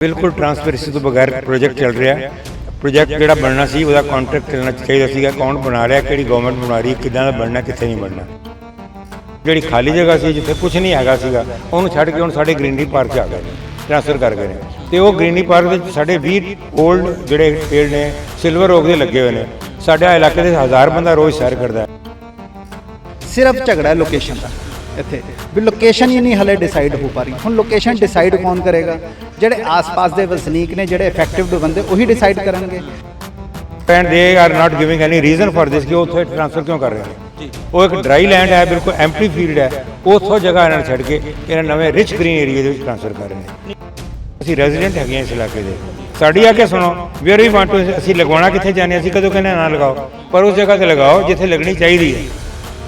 ਬਿਲਕੁਲ ਟਰਾਂਸਪੇਰੈਂਸੀ ਤੋਂ ਬਗੈਰ ਪ੍ਰੋਜੈਕਟ ਚੱਲ ਰਿਹਾ ਹੈ। ਪ੍ਰੋਜੈਕਟ ਜਿਹੜਾ ਬਣਨਾ ਸੀ, ਉਹਦਾ ਕੰਟਰੈਕਟ ਚੱਲਣਾ ਚਾਹੀਦਾ ਸੀਗਾ। ਕੌਣ ਬਣਾ ਰਿਹਾ, ਕਿਹੜੀ ਗਵਰਨਮੈਂਟ ਬਣਾ ਰਹੀ ਹੈ ਕਿੱਦਾਂ ਦਾ ਬਣਨਾ, ਕਿੱਥੇ ਨਹੀਂ ਬਣਨਾ। ਜਿਹੜੀ ਖਾਲੀ ਜਗ੍ਹਾ ਸੀ, ਜਿੱਥੇ ਕੁਝ ਨਹੀਂ ਹੈਗਾ ਸੀਗਾ, ਉਹਨੂੰ ਛੱਡ ਕੇ ਹੁਣ ਸਾਡੇ ਗ੍ਰੀਨਰੀ ਪਾਰਕ ਆ ਗਏ ਨੇ ਟ੍ਰਾਂਸਫਰ ਕਰ ਗਏ ਨੇ। ਤੇ ਉਹ ਗ੍ਰੀਨਰੀ ਪਾਰਕ ਵਿੱਚ ਸਾਡੇ 20 올ਡ ਜਿਹੜੇ ਪੇੜ ਨੇ ਸਿਲਵਰ ਓਕ ਦੇ ਲੱਗੇ ਹੋਏ ਨੇ। ਸਾਡਾ ਇਲਾਕੇ ਦੇ ਹਜ਼ਾਰ ਬੰਦਾ ਰੋਜ਼ ਸੈਰ ਕਰਦਾ ਹੈ। ਸਿਰਫ ਝਗੜਾ ਲੋਕੇਸ਼ਨ ਦਾ। ਇੱਥੇ। ਵੀ ਲੋਕੇਸ਼ਨ ਹੀ ਨਹੀਂ ਹਲੇ ਡਿਸਾਈਡ ਹੋ ਪਾ ਰਹੀ। ਹੁਣ ਲੋਕੇਸ਼ਨ ਡਿਸਾਈਡ ਕੌਣ ਕਰੇਗਾ? ਜਿਹੜੇ ਆਸ-ਪਾਸ ਦੇ ਵਸਨੀਕ ਨੇ, ਜਿਹੜੇ ਇਫੈਕਟਿਵ ਬੰਦੇ, ਉਹੀ ਡਿਸਾਈਡ ਕਰਨਗੇ। And they are not giving any reason for this ਕਿ ਉਹ ਉੱਥੇ ਟ੍ਰਾਂਸਫਰ ਕਿਉਂ ਕਰ ਰਹੇ ਨੇ? ਉਹ ਇੱਕ ਡਰਾਈ ਲੈਂਡ ਹੈ, ਬਿਲਕੁਲ ਐਮਪਟੀ ਫੀਲਡ ਹੈ। ਉੱਥੋਂ ਜਗ੍ਹਾ ਇਹਨਾਂ ਨੂੰ ਛੱਡ ਕੇ ਇਹਨਾਂ ਨਵੇਂ ਰਿਚ ਗ੍ਰੀਨ ਏਰੀਆ ਦੇ ਵਿੱਚ ਟ੍ਰਾਂਸਫਰ ਕਰ ਰਹੇ ਨੇ। ਅਸੀਂ ਰੈਜ਼ੀਡੈਂਟ ਹੈਗੇ ਇਸ ਇਲਾਕੇ ਦੇ। ਸਾਡੀ ਆ ਕੇ ਸੁਣੋ ਵੇਅਰ ਵੀ ਵਾਂਟ ਅਸੀਂ ਲਗਵਾਉਣਾ ਕਿੱਥੇ ਚਾਹੁੰਦੇ ਹਾਂ? ਅਸੀਂ ਕਦੋਂ ਕਹਿੰਦੇ ਨਾ ਲਗਾਓ? ਪਰ ਉਸ ਜਗ੍ਹਾ ਤੇ ਲਗਾਓ, ਜਿੱਥੇ ਲੱਗਣੀ ਚਾਹੀਦੀ ਹੈ।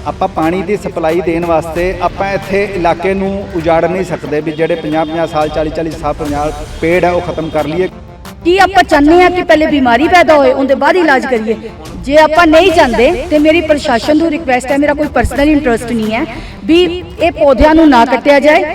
ਆਪਾਂ ਪਾਣੀ ਦੀ ਸਪਲਾਈ ਦੇਣ ਵਾਸਤੇ ਆਪਾਂ ਇੱਥੇ ਇਲਾਕੇ ਨੂੰ ਉਜਾੜ ਨਹੀਂ ਸਕਦੇ ਵੀ ਜਿਹੜੇ 50-50 ਸਾਲ 40-40 ਸਾਲ 50 ਪੇੜ ਹੈ, ਉਹ ਖਤਮ ਕਰ ਲਈਏ। ਕੀ ਆਪਾਂ ਚਾਹੁੰਦੇ ਆ ਕਿ ਪਹਿਲੇ ਬਿਮਾਰੀ ਪੈਦਾ ਹੋਏ, ਉਹਦੇ ਬਾਅਦ ਇਲਾਜ ਕਰੀਏ? ਜੇ ਆਪਾਂ ਨਹੀਂ ਚਾਹੁੰਦੇ, ਤੇ ਮੇਰੀ ਪ੍ਰਸ਼ਾਸਨ ਨੂੰ ਰਿਕੁਐਸਟ ਹੈ, ਮੇਰਾ ਕੋਈ ਪਰਸਨਲ ਇੰਟਰਸਟ ਨਹੀਂ ਹੈ ਵੀ ਇਹ ਪੌਦਿਆਂ ਨੂੰ ਨਾ ਕੱਟਿਆ ਜਾਏ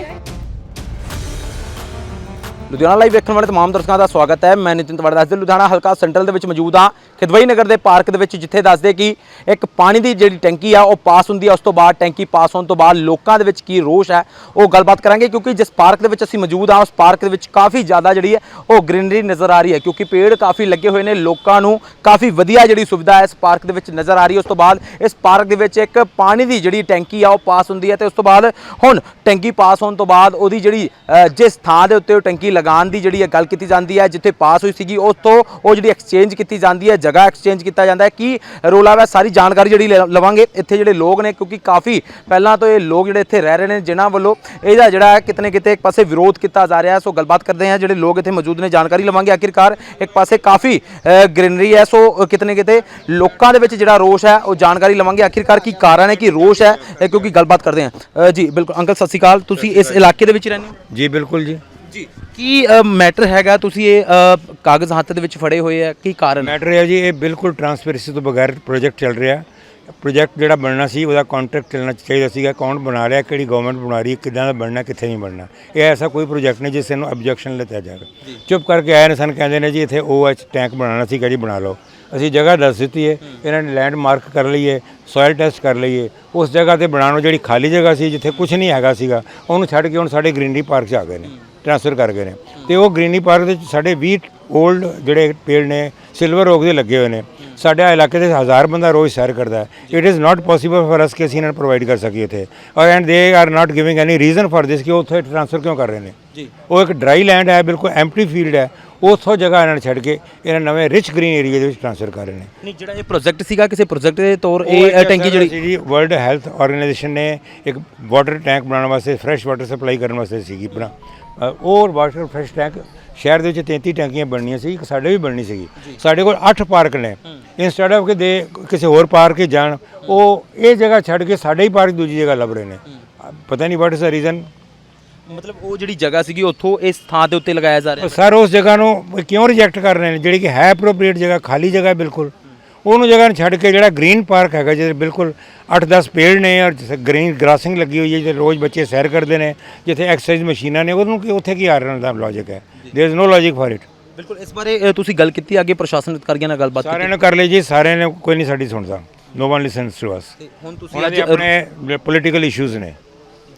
ਲੁਧਿਆਣਾ ਲਾਈਵ ਵੇਖਣ ਵਾਲੇ ਤਮਾਮ ਦਰਸ਼ਕਾਂ ਦਾ ਸਵਾਗਤ ਹੈ। ਮੈਂ ਨਿਤਿਨ ਤਵੜ ਦੱਸਦੇ, ਲੁਧਿਆਣਾ ਹਲਕਾ ਸੈਂਟਰਲ ਦੇ ਵਿੱਚ ਮੌਜੂਦ ਹਾਂ। ਖਿਦਵਈ ਨਗਰ ਦੇ ਪਾਰਕ ਦੇ ਵਿੱਚ ਜਿੱਥੇ ਦੱਸਦੇ ਕਿ ਇੱਕ ਪਾਣੀ ਦੀ ਜਿਹੜੀ ਟੈਂਕੀ ਆ, ਉਹ ਪਾਸ ਹੁੰਦੀ ਆ, ਉਸ ਤੋਂ ਬਾਅਦ ਟੈਂਕੀ ਪਾਸ ਹੋਣ ਤੋਂ ਬਾਅਦ ਲੋਕਾਂ ਦੇ ਵਿੱਚ ਕੀ ਰੋਸ਼ ਹੈ, ਉਹ ਗੱਲਬਾਤ ਕਰਾਂਗੇ ਕਿਉਂਕਿ ਜਿਸ ਪਾਰਕ ਦੇ ਵਿੱਚ ਅਸੀਂ ਮੌਜੂਦ ਹਾਂ, ਉਸ ਪਾਰਕ ਦੇ ਵਿੱਚ ਕਾਫੀ ਜ਼ਿਆਦਾ ਜਿਹੜੀ ਹੈ, ਉਹ ਗ੍ਰੀਨਰੀ ਨਜ਼ਰ ਆ ਰਹੀ ਹੈ। ਕਿਉਂਕਿ ਪੇੜ ਕਾਫੀ ਲੱਗੇ ਹੋਏ ਨੇ, ਲੋਕਾਂ ਨੂੰ ਕਾਫੀ ਵਧੀਆ ਜਿਹੜੀ ਸੁਵਿਧਾ ਹੈ ਇਸ ਪਾਰਕ ਦੇ ਵਿੱਚ ਨਜ਼ਰ ਆ ਰਹੀ ਹੈ। ਉਸ ਤੋਂ ਬਾਅਦ ਇਸ ਪਾਰਕ ਦੇ ਵਿੱਚ ਇੱਕ ਪਾਣੀ ਦੀ ਜਿਹੜੀ ਟੈਂਕੀ ਆ, ਉਹ ਪਾਸ ਹੁੰਦੀ ਹੈ ਤੇ ਉਸ ਤੋਂ ਬਾਅਦ ਹੁਣ ਟੈਂਕੀ ਪਾਸ ਹੋਣ ਤੋਂ ਬਾਅਦ ਉਹਦੀ ਜਿਹੜੀ ਜਿਸ ਥਾਂ ਦੇ ਉੱਤੇ ਉਹ ਟੈਂਕੀ ਲਗਾਉਣ ਦੀ ਜਿਹੜੀ ਹੈ ਗੱਲ ਕੀਤੀ ਜਾਂਦੀ ਹੈ ਜਿੱਥੇ ਪਾਸ ਹੋਈ ਸੀਗੀ ਉਸ ਤੋਂ ਉਹ ਜਿਹੜੀ ਐਕਸਚੇਂਜ ਕੀਤੀ ਜਾਂਦੀ ਹੈ ਜਗ੍ਹਾ ਐਕਸਚੇਂਜ ਕੀਤਾ ਜਾਂਦਾ ਹੈ ਕੀ ਰੋਲਾ ਹੈ ਸਾਰੀ ਜਾਣਕਾਰੀ ਜਿਹੜੀ ਲਵਾਂਗੇ ਇੱਥੇ ਜਿਹੜੇ ਲੋਕ ਨੇ ਕਿਉਂਕਿ ਕਾਫੀ ਪਹਿਲਾਂ ਤੋਂ ਇਹ ਲੋਕ ਜਿਹੜੇ ਇੱਥੇ ਰਹਿ ਰਹੇ ਨੇ ਜਿਨ੍ਹਾਂ ਵੱਲੋਂ ਇਹਦਾ ਜਿਹੜਾ ਹੈ ਕਿਤਨੇ ਕਿਤੇ ਇੱਕ ਪਾਸੇ ਵਿਰੋਧ ਕੀਤਾ ਜਾ ਰਿਹਾ ਸੋ ਗੱਲਬਾਤ ਕਰਦੇ ਹਾਂ ਜਿਹੜੇ ਲੋਕ ਇੱਥੇ ਮੌਜੂਦ ਨੇ ਜਾਣਕਾਰੀ ਲਵਾਂਗੇ। ਆਖਿਰਕਾਰ ਇੱਕ ਪਾਸੇ ਕਾਫੀ ਗ੍ਰੀਨਰੀ ਹੈ ਸੋ ਕਿਤਨੇ ਕਿਤੇ ਲੋਕਾਂ ਦੇ ਵਿੱਚ ਜਿਹੜਾ ਰੋਸ਼ ਹੈ ਉਹ ਜਾਣਕਾਰੀ ਲਵਾਂਗੇ। ਆਖਿਰਕਾਰ ਕੀ ਕਾਰਨ ਹੈ ਕਿ ਰੋਸ਼ ਹੈ ਇਹ ਕਿਉਂਕਿ ਗੱਲਬਾਤ ਕਰਦੇ ਹਾਂ। ਜੀ ਬਿਲਕੁਲ ਅੰਕਲ ਸਤਿ ਸ਼੍ਰੀ ਅਕਾਲ। ਤੁਸੀਂ ਇਸ ਇਲਾਕੇ ਦੇ ਵਿੱਚ ਰਹਿੰਦੇ ਹੋ? ਜੀ ਬਿਲਕੁਲ ਜੀ। ਜੀ। ਕੀ ਮੈਟਰ ਹੈਗਾ ਤੁਸੀਂ ਇਹ ਅ, ਕਾਗਜ਼ ਹੱਥ ਦੇ ਵਿੱਚ ਫੜੇ ਹੋਏ ਆ? ਕੀ ਕਾਰਨ ਹੈ? ਮੈਟਰ ਹੈ ਜੀ ਇਹ ਬਿਲਕੁਲ ਟਰਾਂਸਪੇਰੈਂਸੀ ਤੋਂ ਬਗੈਰ ਪ੍ਰੋਜੈਕਟ ਚੱਲ ਰਿਹਾ। ਪ੍ਰੋਜੈਕਟ ਜਿਹੜਾ ਬਣਨਾ ਸੀ ਉਹਦਾ ਕੰਟਰੈਕਟ ਚੱਲਣਾ ਚਾਹੀਦਾ ਸੀਗਾ। ਕੌਣ ਬਣਾ ਰਿਹਾ ਕਿਹੜੀ ਗਵਰਨਮੈਂਟ ਬਣਾ ਰਹੀ ਹੈ ਕਿੱਦਾਂ ਦਾ ਬਣਨਾ ਕਿੱਥੇ ਨਹੀਂ ਬਣਨਾ। ਇਹ ਐਸਾ ਕੋਈ ਪ੍ਰੋਜੈਕਟ ਨਹੀਂ ਜਿਸ ਨੂੰ ਆਬਜੈਕਸ਼ਨ ਲਿਆ ਜਾਵੇ। ਚੁੱਪ ਕਰਕੇ ਆਏ ਨੇ ਸਾਨੂੰ ਕਹਿੰਦੇ ਨੇ ਜੀ ਇੱਥੇ OH ਟੈਂਕ ਬਣਾਉਣਾ ਸੀ ਜੀ ਬਣਾ ਲਓ। ਅਸੀਂ ਜਗ੍ਹਾ ਦੱਸ ਦਿੱਤੀ ਹੈ ਇਹਨਾਂ ਨੇ ਲੈਂਡ ਮਾਰਕ ਕਰ ਲਈ ਹੈ ਸੋਇਲ ਟੈਸਟ ਕਰ ਲਈ ਹੈ। ਉਸ ਜਗ੍ਹਾ ਤੇ ਬਣਾਉਣ ਜਿਹੜੀ ਖਾਲੀ ਜਗ੍ਹਾ ਸੀ ਜਿੱਥੇ ਕੁਝ ਨਹੀਂ ਹੈਗਾ ਸੀਗਾ। ਉਹਨੂੰ ਛੱਡ ਕੇ ਹੁਣ ਸਾਡੇ ਗ੍ਰੀਨਰੀ ਪਾਰਕ 'ਚ ਆ ਗਏ ਨੇ। ਟ੍ਰਾਂਸਫਰ ਕਰ ਗਏ ਨੇ। ਤੇ ਉਹ ਗ੍ਰੀਨੀ ਪਾਰਕ ਦੇ ਸਾਡੇ 20 올ਡ ਜਿਹੜੇ ਪੇੜ ਨੇ ਸਿਲਵਰ ਓਕ ਦੇ ਲੱਗੇ ਹੋਏ ਨੇ। ਸਾਡੇ ਇਲਾਕੇ ਦੇ ਹਜ਼ਾਰ ਬੰਦਾ ਰੋਜ਼ ਸੈਰ ਕਰਦਾ ਹੈ। It is not possible for us ਕਿ ਅਸੀਂ ਇਹਨਾਂ ਨੂੰ ਪ੍ਰੋਵਾਈਡ ਕਰ ਸਕੀਏ ਇੱਥੇ। ਔਰ and they are not giving any reason for this ਕਿ ਉਹ ਉੱਥੇ ਟ੍ਰਾਂਸਫਰ ਕਿਉਂ ਕਰ ਰਹੇ ਨੇ। ਜੀ। ਉਹ ਇੱਕ ਡਰਾਈ ਲੈਂਡ ਹੈ ਬਿਲਕੁਲ ਐਮਪਟੀ ਫੀਲਡ ਹੈ। ਉਥੋਂ ਜਗ੍ਹਾ ਇਹਨਾਂ ਨੇ ਛੱਡ ਕੇ ਇਹਨਾਂ ਨਵੇਂ ਰਿਚ ਗ੍ਰੀਨ ਏਰੀਆ ਦੇ ਵਿੱਚ ਟ੍ਰਾਂਸਫਰ ਕਰ ਰਹੇ ਨੇ। ਨਹੀਂ ਜਿਹੜਾ ਇਹ ਪ੍ਰੋਜੈਕਟ ਸੀਗਾ ਕਿਸੇ ਪ੍ਰੋਜੈਕਟ ਦੇ ਤੌਰ ਇਹ ਟੈਂਕੀ ਜਿਹੜੀ ਸੀ ਵਰਲਡ ਹੈਲਥ ਆਰਗੇਨਾਈਜੇਸ਼ਨ ਨੇ ਇੱਕ ਵਾਟਰ ਟੈਂਕ ਬਣਾਉਣ ਵਾਸਤੇ ਫਰੈਸ਼ ਵਾਟਰ ਸਪਲਾਈ ਕਰਨ ਵਾਸਤੇ ਸੀਗੀ ਬਣਾ ਉਹ ਵਾਟਰ ਫਰੈਸ਼ ਟੈਂਕ ਸ਼ਹਿਰ ਦੇ ਵਿੱਚ 33 ਟੈਂਕੀਆਂ ਬਣਨੀਆਂ ਸੀ ਇੱਕ ਸਾਡੇ ਵੀ ਬਣਨੀ ਸੀਗੀ। ਸਾਡੇ ਕੋਲ 8 ਪਾਰਕ ਨੇ। ਇੰਸਟੈਡ ਆਫ ਕਿ ਦੇ ਕਿਸੇ ਹੋਰ ਪਾਰਕ 'ਚ ਜਾਣ ਉਹ ਇਹ ਜਗ੍ਹਾ ਛੱਡ ਕੇ ਸਾਡੇ ਹੀ ਪਾਰਕ ਦੂਜੀ ਜਗ੍ਹਾ ਲੱਭ ਰਹੇ ਨੇ। ਪਤਾ ਨਹੀਂ ਵਾਟ ਇਜ਼ ਦਾ ਰੀਜ਼ਨ ਮਤਲਬ ਉਹ ਜਿਹੜੀ ਜਗ੍ਹਾ ਸੀਗੀ ਉੱਥੋਂ ਇਸ ਥਾਂ ਦੇ ਉੱਤੇ ਲਗਾਇਆ ਜਾ ਰਿਹਾ। ਸਰ ਉਸ ਜਗ੍ਹਾ ਨੂੰ ਕਿਉਂ ਰਿਜੈਕਟ ਕਰ ਰਹੇ ਨੇ? ਜਿਹੜੀ ਕਿ ਹੈ ਐਪਰੋਪ੍ਰੀਏਟ ਜਗ੍ਹਾ ਖਾਲੀ ਜਗ੍ਹਾ ਹੈ ਬਿਲਕੁਲ। ਉਹਨੂੰ ਜਗ੍ਹਾ ਨੂੰ ਛੱਡ ਕੇ ਜਿਹੜਾ ਗ੍ਰੀਨ ਪਾਰਕ ਹੈਗਾ ਜਿਹਦੇ ਬਿਲਕੁਲ 8-10 ਪੇੜ ਨੇ ਔਰ ਗ੍ਰੀਨ ਗ੍ਰਾਸਿੰਗ ਲੱਗੀ ਹੋਈ ਹੈ ਜਿੱਥੇ ਰੋਜ਼ ਬੱਚੇ ਸੈਰ ਕਰਦੇ ਨੇ ਜਿੱਥੇ ਐਕਸਰਸਾਈਜ਼ ਮਸ਼ੀਨਾਂ ਨੇ ਉਹਨੂੰ ਕਿ ਉੱਥੇ ਕੀ ਆਰਨ ਦਾ ਲੌਜੀਕ ਹੈ? There is no logic for it ਬਿਲਕੁਲ ਇਸ ਬਾਰੇ ਤੁਸੀਂ ਗੱਲ ਕੀਤੀ ਅੱਗੇ ਪ੍ਰਸ਼ਾਸਨ ਅਧਿਕਾਰੀਆਂ ਨਾਲ ਗੱਲਬਾਤ ਸਾਰਿਆਂ ਨੇ ਕਰ ਲਈ ਜੀ ਸਾਰਿਆਂ ਨੇ ਕੋਈ ਨਹੀਂ ਸਾਡੀ ਸੁਣਦਾ। No one listens to us ਹੁਣ ਤੁਸੀਂ ਆਪਣੇ ਪੋਲੀਟੀਕਲ ਇਸ਼ੂਜ਼ ਨੇ।